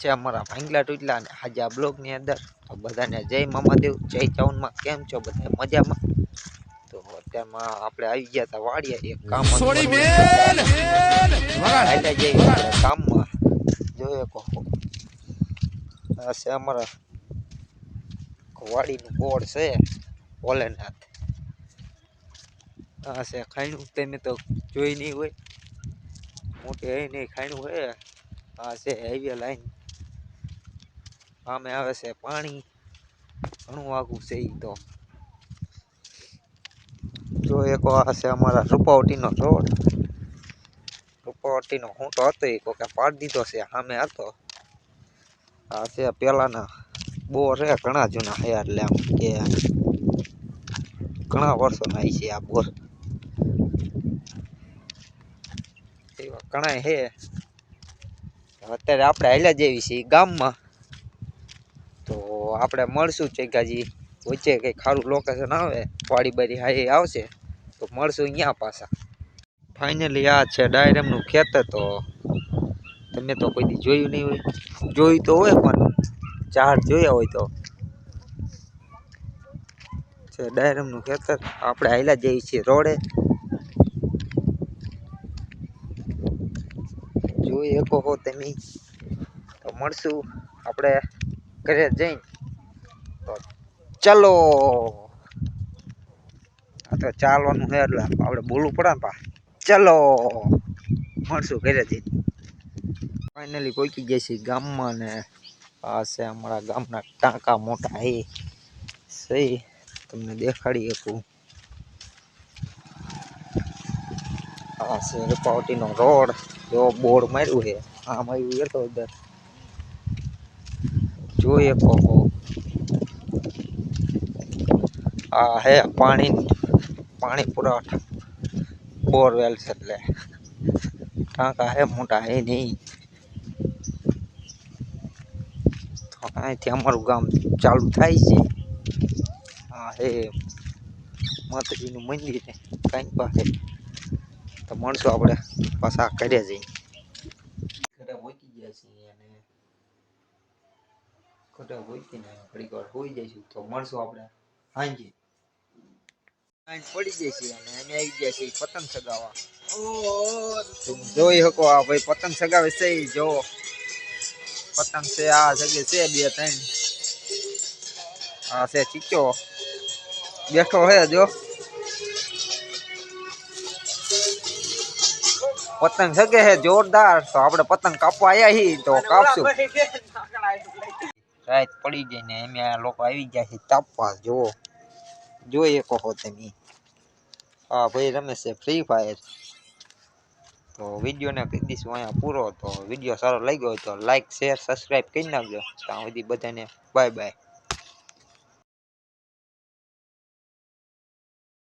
છે અમારા ભાંગલા ટૂટલા અને આજે આ બ્લોગની અંદર. તો બધાને જય મામાદેવ જય ચાઉનમાં કેમ છો બધા મજામાં? તો અત્યારમાં આપણે આવી ગયા હતા વાડીએ એક કામ હાલ્યા જઈએ કામમાં. જોઈએ કહો આ છે અમારા વાડીનું બોર્ડ છે ભોલેનાથ. આ છે ખાયણું. તમે તો જોઈ નહીં હોય. મોટી હઈ નહીં ખાયણું હે. આ છે હેવી લાઈન. સામે આવે છે પાણી. ઘણું આઘું છે ઈ તો. જો એક આ છે અમારા રૂપાવટીનો રોડ રૂપાવટીનો ખૂંટો હતો એ કોકે પાડી દીધો છે સામે હતો. આ છે પેલાના બોર છે, ઘણા જૂના છે એટલે આમ કે ઘણા વર્ષો નાય છે આ બોર. એવા ઘણા છે. અત્યારે આપણે હાલ્યા જેવી છે ગામમાં. તો આપણે મળશું ચેગાજી વચ્ચે કંઈ ખારું લોકેશન આવે વાડી બારી હાઈ આવશે, તો મળશું અહીંયા પાછા. ફાઇનલી આ છે ડાયરેમનું ખેતર તો તમે તો કોઈ દી જોયું નહીં હોય. જોયું તો હોય પણ ઝાડ જોયા હોય તો. છે ડાયરેમનું ખેતર આપણે હાલ્યા જઈએ છીએ રોડે. જોઈ શકો હો તમે. તો મળશું, આપણે ઘરે જઈને. તો ચલો. આ તો ચાલવાનું છે એટલે આપણે બોલવું પડે ને પા. ચલો. મળશું ઘરે જઈને ફાઇનલી પહોંચી ગયા છીએ ગામમાં ને. આ છે અમારા ગામના ટાંકા મોટા એ. સહી. તમને દેખાડી શકું. આ છે રૂપાવટીનો રોડ. જો બોર્ડ માર્યું છે. આમ માર્યું એ તો જોઈએ કહો આ હે પાણી પાણી પુરવઠા. છે એટલે. ટાંકા હે મોટા હે નહીં. તો અહીંથી અમારું ગામ ચાલુ થાય છે. આ હે માતાજીનું મંદિર છે કાંઈ પાસે તો મળશું આપણે પાછા કર્યા જઈએ ઘરે મૂકી ગયા છીએ અને ઘરે મૂકીને ઘડીક વાર હોઈ જઈશું. તો મળશું આપણે. હાંજ. પડી જાય છે અને અમે આવી ગયા છીએ પતંગ સગાવવા. જોઈ શકો આ ભાઈ પતંગ સગાવે છે જો પતંગ છે આ જગ્યા છે બે ત્રણ. આ છે ચીચો બેઠો હે જો. પતંગ સગે હે જોરદાર. તો આપણે પતંગ કાપવા આવ્યા હી તો કાપશું. રાત પડી ગઈ ને એમ લોકો આવી ગયા છે તાપવા જો જોઈએ કહો તમે. હા, ભાઈ, રમે છે ફ્રી ફાયર તો વિડીયોને કહી દઈશું, અહીંયા પૂરો તો વીડિયો સારો લાગ્યો હોય તો લાઈક શેર સબસ્ક્રાઈબ કરી નાખજો. ત્યાં સુધી બધાને બાય બાય